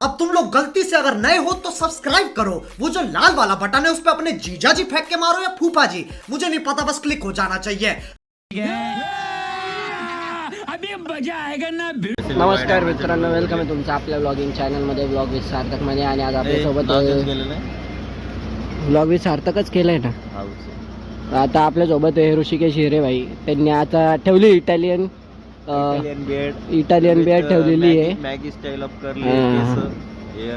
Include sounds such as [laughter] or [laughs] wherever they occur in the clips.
अब तुम लोग गलती से अगर नए हो तो सब्सक्राइब करो। वो जो लाल वाला बटन है उस पर अपने जीजा जी फेंक के मारो या फूफा जी। मुझे नहीं पता बस क्लिक हो जाना चाहिए। अभी मज़ा आएगा ना। नमस्कार मित्रांनो वेलकम आहे तुमचं आपल्या ब्लॉगिंग चॅनलमध्ये ब्लॉग विथ सार्थकमध्ये आणि आज आपल्यासोबत ब्लॉग विथ सार्थकच केलं आहे ना आता आपल्यासोबत आहे ऋषिकेश हिरे भाई. त्यांनी आता ठेवली Italian Italian bed Italian bed ठेवलेली आहे. मॅगी स्टाईल ऑफ हा. करली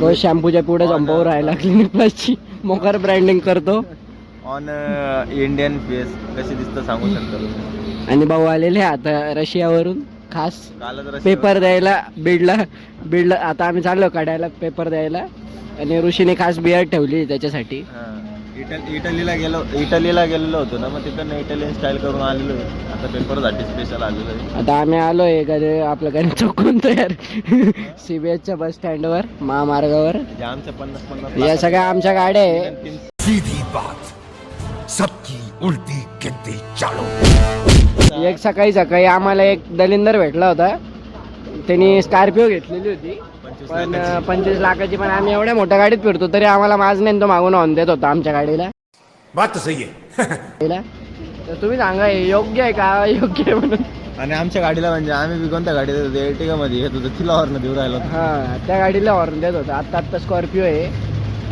रोज शॅम्पूच्या पुढे जंपावर राहायला क्लिनिक प्लसची मोकार ब्रँडिंग करतो. ऑन इंडियन फेस कशी दिसतं सांगू शकता? आणि भाऊ आलेले आता रशियावरून. खास पेपर द्यायला बीडला बीडला आता आम्ही चाललो काढायला पेपर द्यायला. आणि ऋषीने खास बिअर ठेवली त्याच्यासाठी. इटल इटलीला गेलो इटलीला गेलेलो होतो ना मग तिकडनं इटालियन स्टाईल करून आलेलो आहे. आता पेपरसाठी स्पेशल आलेलो आहे. आता आम्ही आलोय घरी आपल्या घरी चौकून तयार. सीबीएसच्या बस स्टँडवर महामार्गावर. म्हणजे आमच्या पन्नास पन्नास या सगळ्या आमच्या गाड्या आहे. तीन- सीधी बात. सबकी उल्टी गिनती चालो. एक सकाळी सकाळी आम्हाला एक दलिंदर भेटला होता. त्यांनी स्कॉर्पिओ घेतलेली होती. पण. पंचवीस लाखाची पण आम्ही एवढ्या मोठ्या गाडीत फिरतो तरी आम्हाला माझ नाही तो मागून ऑन देत होता आमच्या गाडीला. बात सही है गाडीला. तर तुम्ही सांगा हे योग्य आहे का? योग्य आहे म्हणून. आणि आमच्या गाडीला म्हणजे आम्ही बी कोणत्या गाडीत होतो? एर्टिगा मध्ये येत होतो तिला हॉर्न देऊ राहिलो होतो. हा त्या गाडीला हॉर्न देत होता. आता आता स्कॉर्पिओ आहे.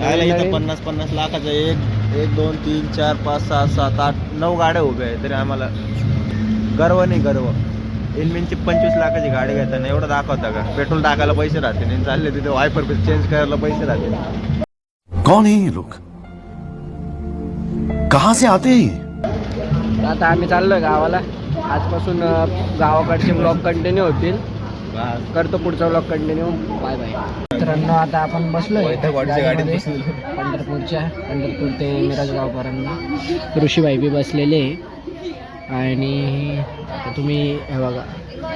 यायला इथं नवीन- पन्नास पन्नास लाखाचं एक एक दोन तीन चार पाच सहा सात आठ नऊ गाड्या उभ्या आहे तरी आम्हाला गर्व नाही गर्व. इनमिनची पंचवीस लाखाची गाडी घेताना एवढं दाखवता का? पेट्रोल टाकायला पैसे राहते. नाही चालले तिथे वायपर चेंज करायला पैसे राहते. कौन है ये लोग? कहाँ से आते हैं आता आम्ही चाललोय गावाला. आजपासून अं, गावाकडचे ब्लॉग कंटिन्यू होतील. करतो पुढचा ब्लॉग कंटिन्यू बाय बाय मित्रांनो आता आपण बसलोय वैद्यकवाडीच्या गाडीत गाडीमध्ये. बसलेलो. पंढरपूरच्या पंढरपूर ते मिरजगावपर्यंत. ऋषीबाई बी बसलेले. आहे. आणि आता तुम्ही हे बघा.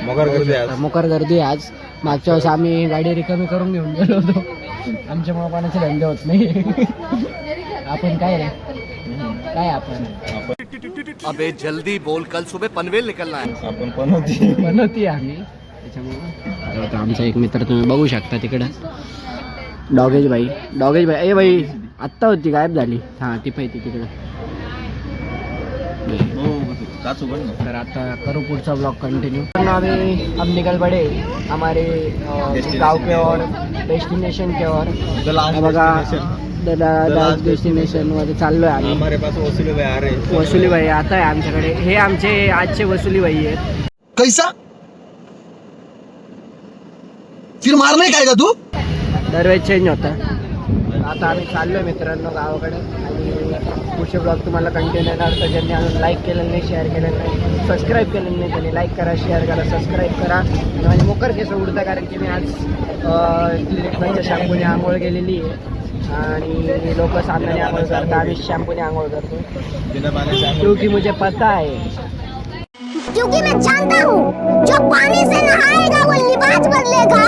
मगर गर्दी आहे आज. मोकार गर्दी आहे आज. मागच्या वेळेस आम्ही गाडी रिकामी करून घेऊन गेलो होतो. आमच्या मापानाचे धंदे होत नाही. आपण काय रे? काय आपण? अबे जल्दी बोल. कल सुबह पनवेल निकलना है. आपण पण होती बनवती आम्ही. त्याच्यामुळे. आता आमचा एक मित्र तुम्ही बघू शकता तिकडं. डॉगेज बाई डॉगेज बाई ए बाई आत्ता होती गायब झाली. हां ती पाहिजे तिकडं. तर आता करू पुढचा ब्लॉग कंटिन्यू अभी हम निकल पड़े हमारे गाव के और डेस्टिनेशन के और। बघा डेस्टिनेशनमध्ये चाललोय आम्ही. हमारे पास वसुली भाई आ रहे वसुली भाई आता आहे आमच्याकडे. हे आमचे आजचे वसुली भाई आहेत. कैसा? फिर मारने का आएगा तू? दरवेळेस चेंज होतं. आता आम्ही चाललोय मित्रांनो गावाकडे. आणि पुढचे ब्लॉग तुम्हाला कंटिन्यू येणार. तर ज्यांनी अजून लाईक केलेलं नाही शेअर केलेलं नाही सबस्क्राईब केलेलं नाही त्यांनी लाईक करा शेअर करा सबस्क्राईब करा. आणि माझे मोकर केस उडतं कारण की मी आज क्लिनिकच्या शॅम्पूने आंघोळ केलेली आहे. आणि लोक सामने आंघोळ करतात आम्ही शॅम्पूने आंघोळ करतो. क्योंकि मुझे पता है क्योंकि मैं जानता हूँ जो पानी से नहाएगा वो लिबास बदलेगा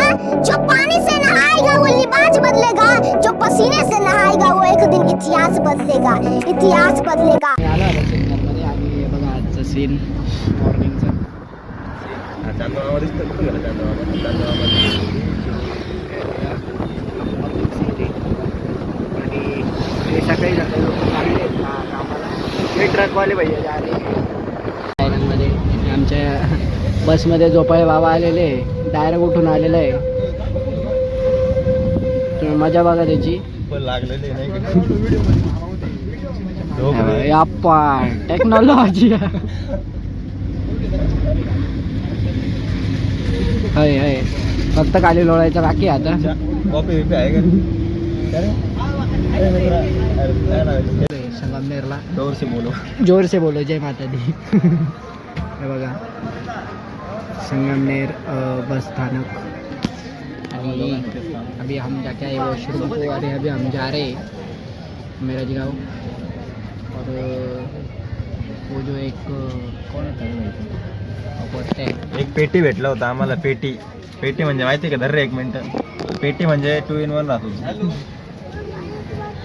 जो पानी से नहाएगा वो लिबास बदलेगा जो पसीने से नहाएगा वो एक दिन इतिहास बदलेगा इतिहास बदलेगा मी आलो आलो सेमिनारमध्ये आणि हे बघा आजचं सीन मॉर्निंगचं हा, चांदोबामध्ये दिसतं कुठं गेलं चांदोबामध्ये? चांदोबामध्ये. आणि सकाळी सकाळी लोक चालले आहेत का कामाला हे ट्रकवाले भैया जे आले मध्ये आमच्या बसमध्ये झोपाळे बाबा आलेले डायरेक्ट उठून आलेलं आहे. तुम्ही मजा बघा त्याची. टेक्नॉलॉजी हय हय. फक्त खाली लोळायचं बाकी आता. आहे का बोलो. जोर से बोलो जय माता दी. हे बघा. संगमनेर बस स्थानक. अभी हम जाके आए वॉशरूम को हो अरे अभी हम जा रहे मेरा जी गाँव और वो जो एक कोण कौन होता है एक पेटी भेटला होता आम्हाला पेटी. पेटी म्हणजे माहिती आहे का? धर रे एक मिनिट. पेटी म्हणजे टू इन वन राहतो.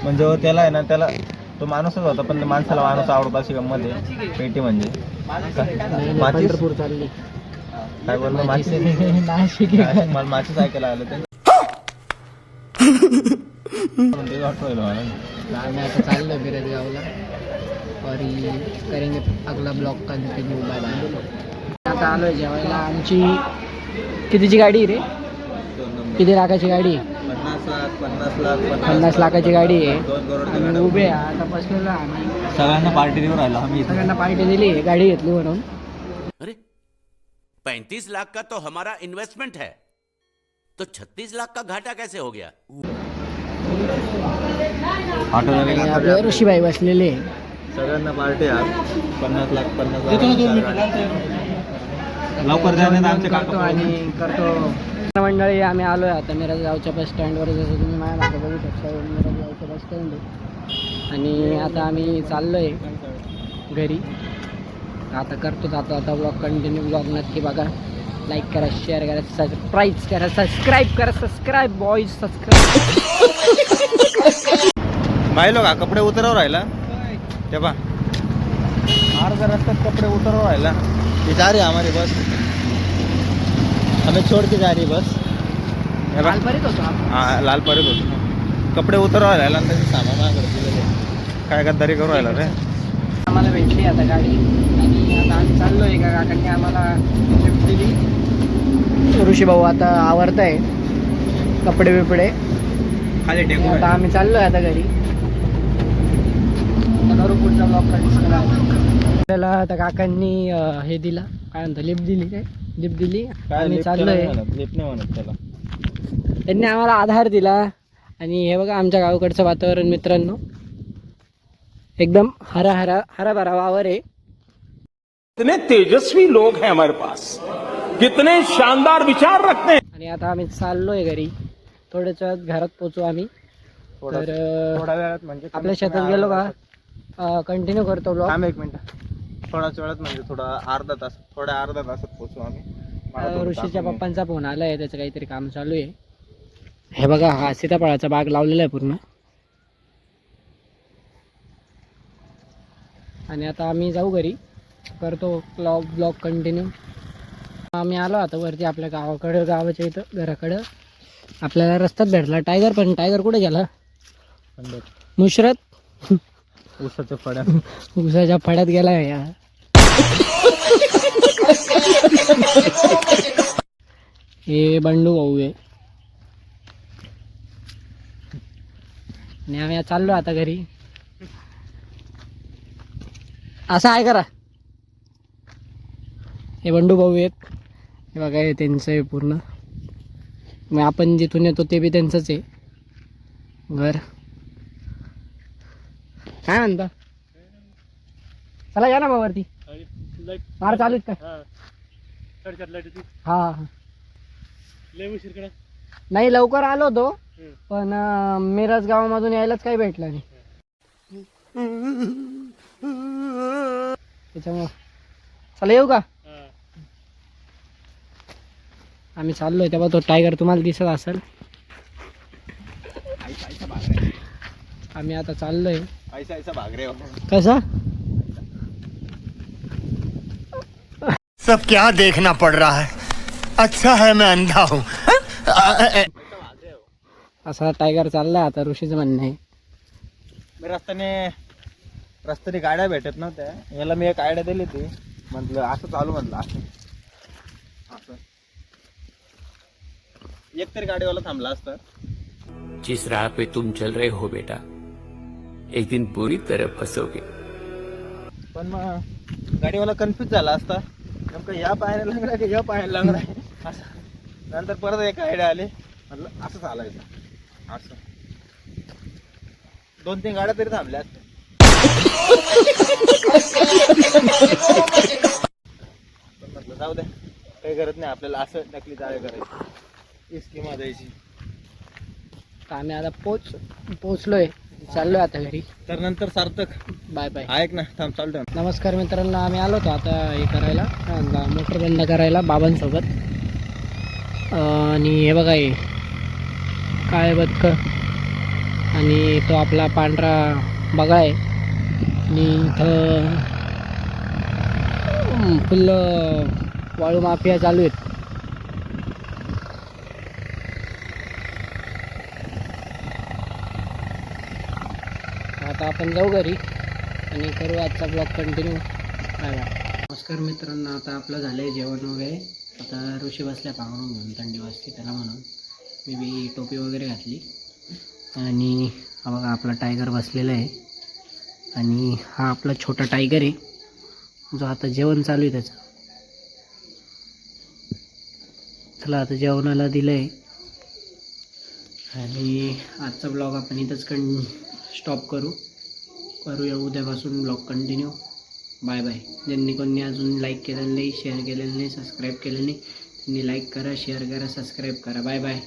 म्हणजे त्याला आहे ना त्याला तो माणूसच होता पण माणसाला माणूस आवडत अशी गंमत आहे. पेटी म्हणजे. माचीस? काय बोललो माचीस नाशिक. काय? मला माचीस ऐकायला आलं ते. आम्ही आता चाललो बिरज गावला. और ये करेंगे अगला ब्लॉक कंटिन्यू बाय बाय. आता आलोय जेवायला. आमची कितीची गाडी रे? किती लाखाची गाडी? पन्नास लाख पन्नास लाख पन्नास लाखाची गाडी आहे. आम्ही उभे आता बसलेलो आम्ही सगळ्यांना पार्टी देऊन राहिलो आम्ही सगळ्यांना पार्टी दिली गाडी घेतली म्हणून. अरे पैंतीस लाख का तो हमारा इन्वेस्टमेंट है? तो छत्तीस लाख का घाटा कैसे हो गया? आपले ऋषीबाई बसलेले. सगळ्यांना पार्टी आज पन्नास लाख पन्नास लाख लवकर आणि करतो. मंडळी आम्ही आलोय आता मिरज गावच्या बस स्टँडवर जसं तुम्ही माझ्या मागे बघू शकता मिरज गावचं बस स्टँड आहे. आणि आता आम्ही चाललोय घरी. आता करतोच आता आता ब्लॉग कंटिन्यू ब्लॉग नक्की बघा. लाईक करा शेअर करा सबस्क्राईब करा सबस्क्राईब करा सबस्क्राईब बॉईज सबस्क्राईब माहिलो का कपडे उतरव राहिला. ते पा अर्धा रस्त्यात कपडे उतरव राहिला. है हमारी बस. हमें छोड़ के जा रही बस। हे बा. लालपरीत होतो आपण. हा लाल परत होतो कपडे उतरव राहिला आणि त्याचे सामान माझ्याकडे दिलेले काय गद्दारी करू राहिला रे? आम्हाला भेटली आता गाडी. आणि आता आम्ही चाललोय का काकांनी आम्हाला लिफ्ट दिली. ऋषी भाऊ आता आवरत आहे कपडे बिपडे. खाली टेकू आता आम्ही चाललोय आता घरी. आता करू पुढचा ब्लॉग आपल्याला आता काकांनी अं, हे दिला. काय म्हणतो लिफ्ट दिली काय? लिफ्ट दिली काय आम्ही चाललोय. नाही म्हणत लिफ्ट नाही म्हणत त्याला. त्यांनी आम्हाला आधार दिला आणि हे बघा आमच्या गावाकडचं वातावरण मित्रांनो. एकदम हरा हरा हरा भरा वावर आहे. कितने तेजस्वी लोग हैं हमारे पास। कितने शानदार विचार रखते हैं। आणि आता आम्ही चाललोय घरी. थोड्याच वेळात घरात पोचू आम्ही. थोडा- तर अं, थोड्या वेळात म्हणजे आपल्या शेतात गेलो का? कंटिन्यू करतो ब्लॉग थांब एक मिनिट. थोड्याच वेळात म्हणजे थोडा अर्धा तास थोड्या अर्धा तासात पोचू आम्ही. मला ऋषीच्या पप्पांचा फोन आलाय त्याचं काहीतरी काम चालू आहे. हे बघा हा सीताफळाचा बाग लावलेला आहे पूर्ण. आणि आता आम्ही जाऊ घरी. करतो ब्लॉग ब्लॉग कंटिन्यू आम्ही आलो आता वरती आपल्या गावाकडं गावाच्या इथं घराकडं. आपल्याला रस्त्यात भेटला. टायगर पण टायगर कुठे गेला? ये. नुसरत ऊसाच्या फड्या उसाच्या [laughs] फड्यात गेला या. हे बंडू भाऊ आहे. आणि आम्ही आता चाललो आता घरी. असं आहे करा. हे बंडू भाऊ आहेत. हे बघा हे त्यांचं आहे पूर्ण. मग आपण जिथून येतो ते बी त्यांचंच आहे. घर. काय म्हणता? चला या ना मग वरती. मार चालू आहेत काय हा. हा नाही लवकर आलो होतो पण अं, मिरज गावामधून यायलाच काही भेटलं नाही. त्याच्यामुळं. चला येऊ का? आम्ही चाललोय तेव्हा तो टायगर तुम्हाला दिसत असेल. आम्ही आता चाललोय. ऐसा ऐसा भाग रहे हो. कसा? सब क्या देखना पड़ रहा है। अच्छा है मैं अंधा हूँ। असा टायगर चाललाय आता ऋषीचं म्हणणं आहे. मी रस्त्याने रस्त्याने गाड्या भेटत नव्हत्या. याला मी एक आयडिया दिली ती म्हटलं असं चालू म्हटलं असं. असं एक तरी गाडीवाला थांबला असता. जिस राह पे तुम चल रहे हो बेटा एक दिन बुरी तरह फंसोगे। पण मग गाडीवाला कन्फ्यूज झाला असता. नेमकं या पायाला लागला की या पायाला लागला? असं. नंतर परत एक आयडिया आली. म्हटलं असं चालायचं. असं. दोन तीन गाड्या तरी थांबल्या म्हटलं जाऊ द्या काही गरज नाही आपल्याला असं नकली जाळे करायची. स्कीमा द्यायची आम्ही आता पोच पोचलोय. चाललोय आता घरी. तर नंतर सार्थक. Bye bye. ऐक ना थांब चालतो नमस्कार मित्रांनो आम्ही आलो होतो आता हे करायला काय मोटर बंद करायला बाबांसोबत. आणि हे बघा हे काळे बदक. आणि तो आपला पांढरा बघा आहे आणि इथं फुल वाळू माफिया चालू आहेत. आता आपण जाऊ घरी आणि करू आजचा ब्लॉग कंटिन्यू नमस्कार मित्रांनो आता आपलं झालं आहे जेवण वगैरे. आता ऋषी बसल्या पांघरून घेऊन थंडी वाजते त्याला म्हणून. मी बी टोपी वगैरे घातली. आणि हा बघा आपला टायगर बसलेला आहे. आणि हा आपला छोटा टायगर आहे. जो आता जेवण चालू आहे त्याचं. चला आता जेवणाला दिलं आहे आणि आजचा ब्लॉग आपण इथंच कं स्टॉप करू. करूया उद्यापासून ब्लॉग कंटिन्यू. Bye bye. ज्यांनी कोणी अजून लाईक केलेलं नाही शेअर केलेलं नाही सबस्क्राईब केलं नाही त्यांनी लाईक करा शेअर करा सबस्क्राईब करा. Bye bye.